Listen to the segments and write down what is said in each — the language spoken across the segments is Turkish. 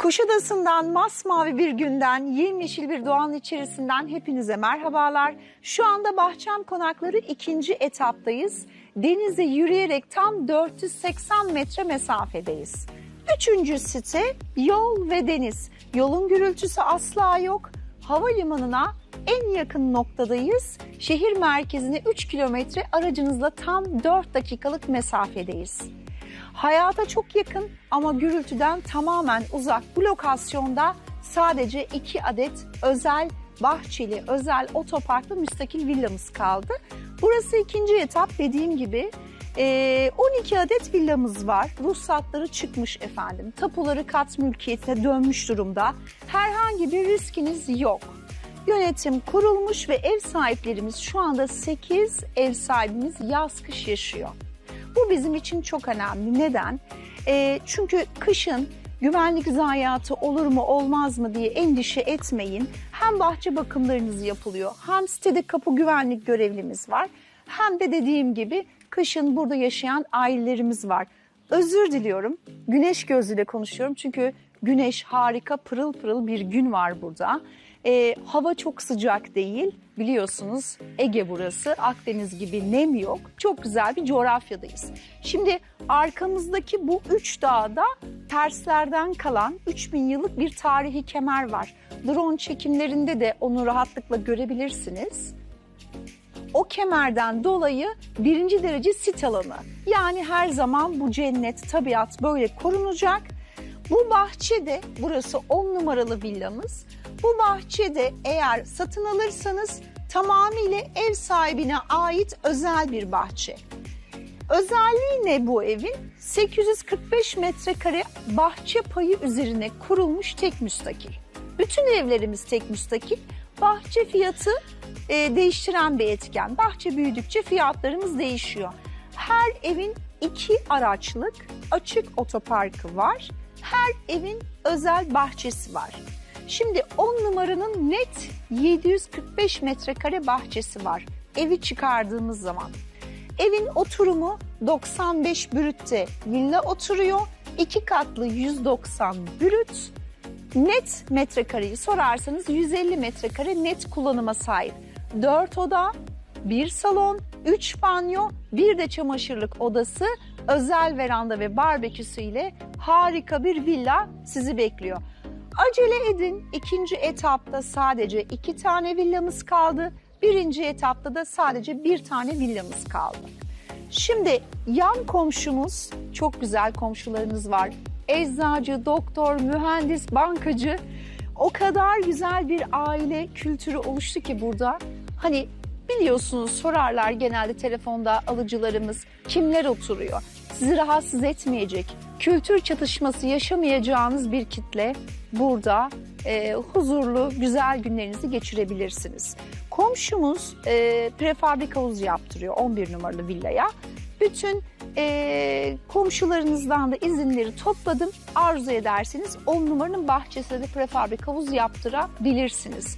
Kuşadası'ndan masmavi bir günden, yemyeşil bir doğanın içerisinden hepinize merhabalar. Şu anda Bahçem Konakları ikinci etaptayız. Denize yürüyerek tam 480 metre mesafedeyiz. Üçüncü site yol ve deniz. Yolun gürültüsü asla yok. Havalimanına en yakın noktadayız. Şehir merkezine 3 kilometre aracınızla tam 4 dakikalık mesafedeyiz. Hayata çok yakın ama gürültüden tamamen uzak bu lokasyonda sadece iki adet özel bahçeli, özel otoparklı müstakil villamız kaldı. Burası ikinci etap dediğim gibi. Ee, 12 adet villamız var. Ruhsatları çıkmış efendim. Tapuları kat mülkiyetine dönmüş durumda. Herhangi bir riskiniz yok. Yönetim kurulmuş ve ev sahiplerimiz şu anda 8 ev sahibimiz yaz kış yaşıyor. Bu bizim için çok önemli. Neden? Ee, çünkü kışın güvenlik zayiatı olur mu olmaz mı diye endişe etmeyin. Hem bahçe bakımlarınız yapılıyor hem sitede kapı güvenlik görevlimiz var. Hem de dediğim gibi kışın burada yaşayan ailelerimiz var. Özür diliyorum. Güneş gözüyle konuşuyorum çünkü güneş harika pırıl pırıl bir gün var burada. Ee, hava çok sıcak değil biliyorsunuz Ege burası Akdeniz gibi nem yok. Çok güzel bir coğrafyadayız. Şimdi arkamızdaki bu üç dağda terslerden kalan 3000 yıllık bir tarihi kemer var. Drone çekimlerinde de onu rahatlıkla görebilirsiniz o kemerden dolayı birinci derece sit alanı. Yani her zaman bu cennet, tabiat böyle korunacak. Bu bahçede, burası 10 numaralı villamız. Bu bahçede eğer satın alırsanız tamamıyla ev sahibine ait özel bir bahçe. Özelliği ne bu evin? 845 metrekare bahçe payı üzerine kurulmuş tek müstakil. Bütün evlerimiz tek müstakil. Bahçe fiyatı e, değiştiren bir etken. Bahçe büyüdükçe fiyatlarımız değişiyor. Her evin iki araçlık açık otoparkı var. Her evin özel bahçesi var. Şimdi 10 numaranın net 745 metrekare bahçesi var. Evi çıkardığımız zaman. Evin oturumu 95 brütte villa oturuyor. İki katlı 190 brüt. Net metrekareyi sorarsanız 150 metrekare net kullanıma sahip. 4 oda, bir salon, 3 banyo, bir de çamaşırlık odası, özel veranda ve barbeküsü ile harika bir villa sizi bekliyor. Acele edin. İkinci etapta sadece iki tane villamız kaldı. Birinci etapta da sadece bir tane villamız kaldı. Şimdi yan komşumuz, çok güzel komşularınız var. Eczacı, doktor, mühendis, bankacı. O kadar güzel bir aile kültürü oluştu ki burada. Hani biliyorsunuz sorarlar genelde telefonda alıcılarımız kimler oturuyor? Sizi rahatsız etmeyecek, kültür çatışması yaşamayacağınız bir kitle burada e, huzurlu, güzel günlerinizi geçirebilirsiniz. Komşumuz e, prefabrika havuz yaptırıyor 11 numaralı villaya. Bütün e, komşularınızdan da izinleri topladım. Arzu ederseniz 10 numaranın bahçesinde de prefabrika havuz yaptırabilirsiniz.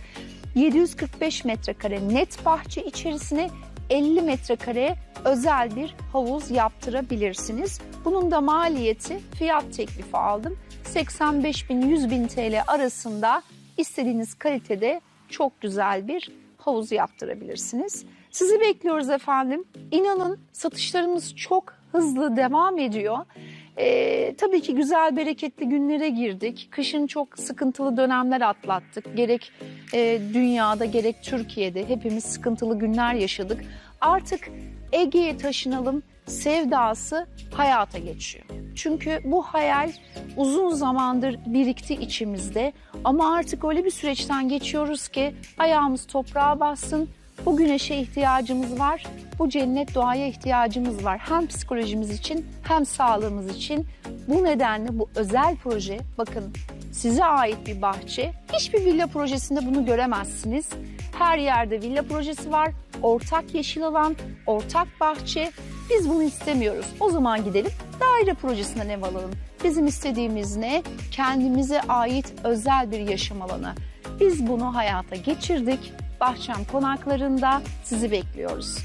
745 metrekare net bahçe içerisine 50 metrekare özel bir havuz yaptırabilirsiniz. Bunun da maliyeti fiyat teklifi aldım. 85 bin 100 bin TL arasında istediğiniz kalitede çok güzel bir havuz yaptırabilirsiniz. Sizi bekliyoruz efendim. İnanın satışlarımız çok hızlı devam ediyor. Ee, tabii ki güzel bereketli günlere girdik. Kışın çok sıkıntılı dönemler atlattık. Gerek e, dünyada gerek Türkiye'de hepimiz sıkıntılı günler yaşadık. Artık Ege'ye taşınalım sevdası hayata geçiyor. Çünkü bu hayal uzun zamandır birikti içimizde ama artık öyle bir süreçten geçiyoruz ki ayağımız toprağa bassın, bu güneşe ihtiyacımız var, bu cennet doğaya ihtiyacımız var. Hem psikolojimiz için hem sağlığımız için. Bu nedenle bu özel proje, bakın size ait bir bahçe. Hiçbir villa projesinde bunu göremezsiniz. Her yerde villa projesi var, ortak yeşil alan, ortak bahçe. Biz bunu istemiyoruz. O zaman gidelim daire projesinden ev alalım. Bizim istediğimiz ne? Kendimize ait özel bir yaşam alanı. Biz bunu hayata geçirdik. Bahçem konaklarında sizi bekliyoruz.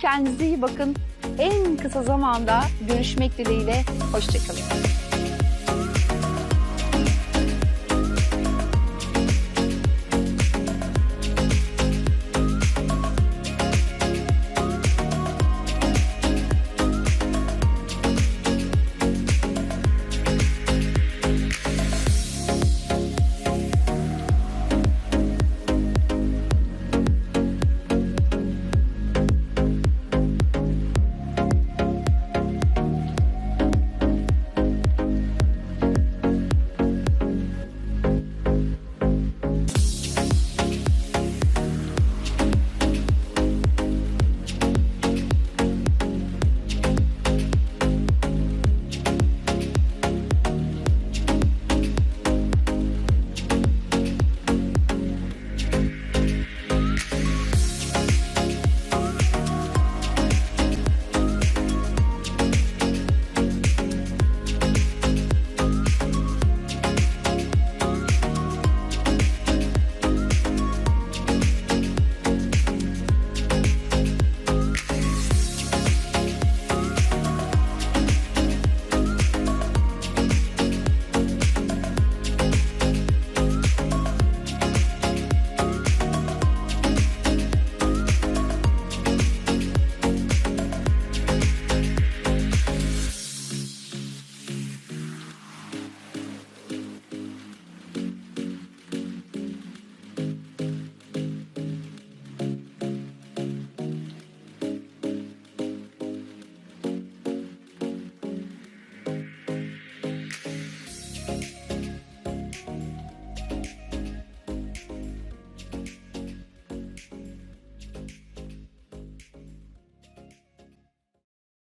Kendinize iyi bakın. En kısa zamanda görüşmek dileğiyle. Hoşçakalın.